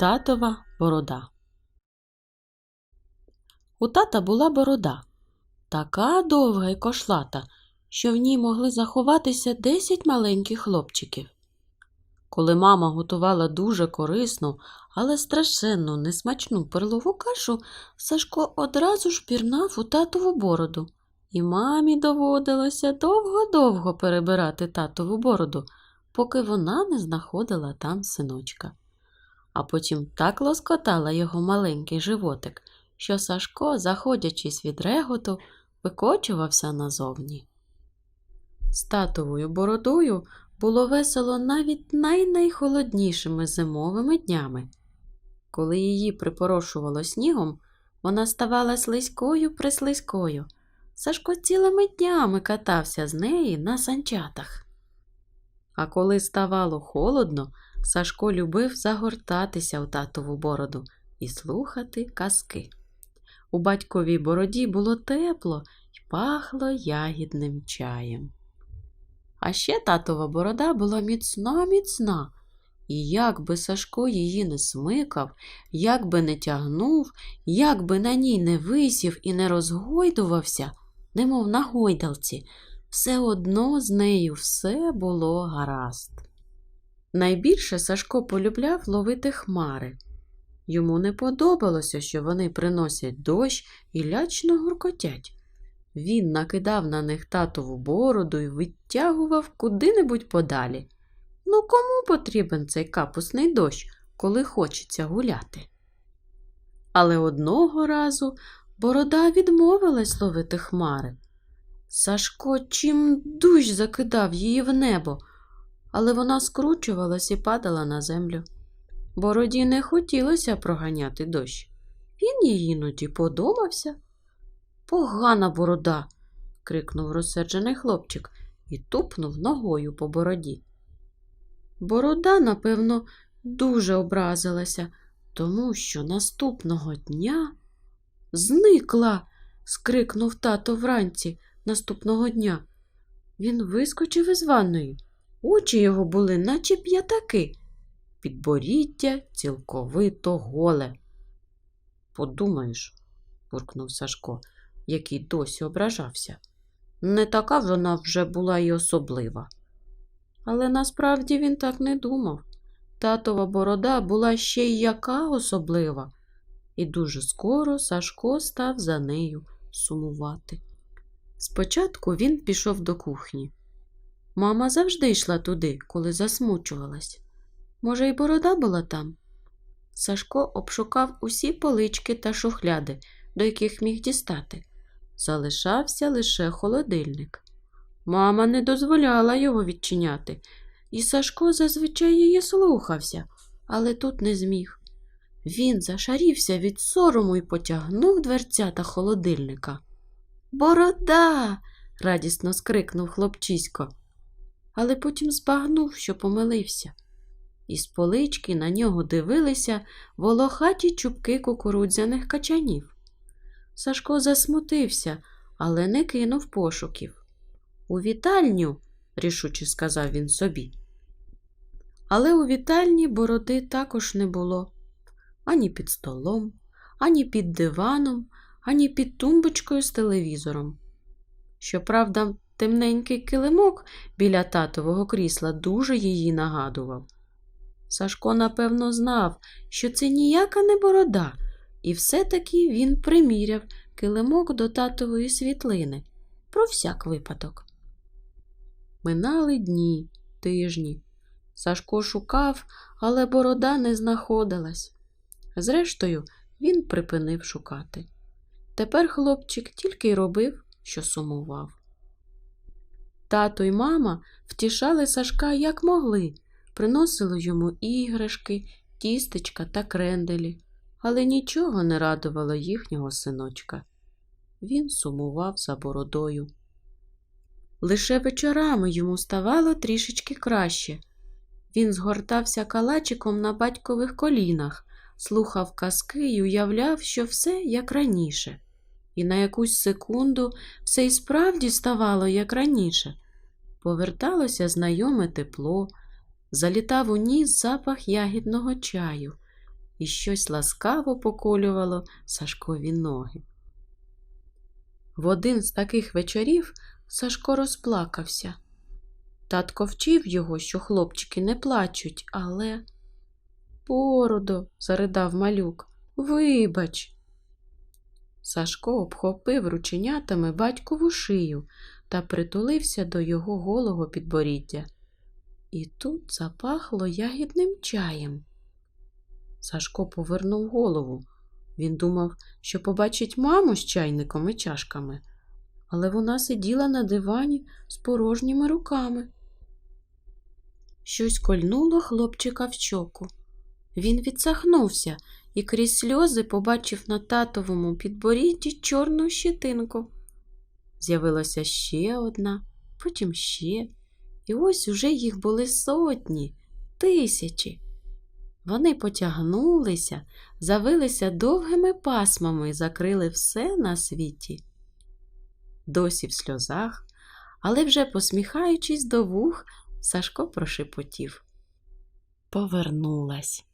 Татова борода. У тата була борода, така довга й кошлата, що в ній могли заховатися десять маленьких хлопчиків. Коли мама готувала дуже корисну, але страшенну несмачну перлову кашу, Сашко одразу ж пірнав у татову бороду, і мамі доводилося довго-довго перебирати татову бороду, поки вона не знаходила там синочка. А потім так лоскотала його маленький животик, що Сашко, заходячись від реготу, викочувався назовні. З татовою бородою було весело навіть най-найхолоднішими зимовими днями. Коли її припорошувало снігом, вона ставала слизькою прислизькою. Сашко цілими днями катався з неї на санчатах. А коли ставало холодно, Сашко любив загортатися у татову бороду і слухати казки. У батьковій бороді було тепло й пахло ягідним чаєм. А ще татова борода була міцна міцна, і як би Сашко її не смикав, як би не тягнув, як би на ній не висів і не розгойдувався, немов на гойдалці, все одно з нею все було гаразд. Найбільше Сашко полюбляв ловити хмари. Йому не подобалося, що вони приносять дощ і лячно гуркотять. Він накидав на них татову бороду і витягував куди-небудь подалі. Ну кому потрібен цей капусний дощ, коли хочеться гуляти? Але одного разу борода відмовилась ловити хмари. Сашко чим дужч закидав її в небо, але вона скручувалась і падала на землю. Бороді не хотілося проганяти дощ. Він їй іноді подобався. Погана борода. крикнув розсерджений хлопчик і тупнув ногою по бороді. Борода, напевно, дуже образилася, тому що наступного дня зникла. скрикнув тато вранці наступного дня. Він вискочив із ванної. Очі його були, наче п'ятаки, підборіддя цілковито голе. Подумаєш, буркнув Сашко, який досі ображався. Не така вона вже була й особлива. Але насправді він так не думав. Татова борода була ще й яка особлива, і дуже скоро Сашко став за нею сумувати. Спочатку він пішов до кухні. Мама завжди йшла туди, коли засмучувалась. Може, й борода була там? Сашко обшукав усі полички та шухляди, до яких міг дістати. Залишався лише холодильник. Мама не дозволяла його відчиняти, і Сашко зазвичай її слухався, але тут не зміг. Він зашарівся від сорому і потягнув дверцята холодильника. Борода. радісно скрикнув хлопчисько, але потім збагнув, що помилився. Із полички на нього дивилися волохаті чубки кукурудзяних качанів. Сашко засмутився, але не кинув пошуків. У вітальню, рішуче сказав він собі. Але у вітальні бороди також не було ані під столом, ані під диваном, ані під тумбочкою з телевізором. Щоправда, темненький килимок біля татового крісла дуже її нагадував. Сашко, напевно, знав, що це ніяка не борода, і все-таки він приміряв килимок до татової світлини про всяк випадок. Минали дні, тижні. Сашко шукав, але борода не знаходилась. Зрештою, він припинив шукати. Тепер хлопчик тільки й робив, що сумував. Тато й мама втішали Сашка як могли, приносили йому іграшки, тістечка та кренделі, але нічого не радувало їхнього синочка. Він сумував за бородою. Лише вечорами йому ставало трішечки краще. Він згортався калачиком на батькових колінах, слухав казки й уявляв, що все як раніше. І на якусь секунду все й справді ставало як раніше. Поверталося знайоме тепло, залітав у ніс запах ягідного чаю, і щось ласкаво поколювало Сашкові ноги. В один з таких вечорів Сашко розплакався. Татко вчив його, що хлопчики не плачуть, але. Бородо, заридав малюк, вибач. Сашко обхопив рученятами батькову шию та притулився до його голого підборіддя. І тут запахло ягідним чаєм. Сашко повернув голову. Він думав, що побачить маму з чайником і чашками, але вона сиділа на дивані з порожніми руками. Щось кольнуло хлопчика в щоку. Він відсахнувся і крізь сльози побачив на татовому підборідді чорну щетинку. З'явилася ще одна, потім ще, і ось уже їх були сотні, тисячі. Вони потягнулися, завилися довгими пасмами і закрили все на світі. Досі в сльозах, але вже посміхаючись до вух, Сашко прошепотів. Повернулась.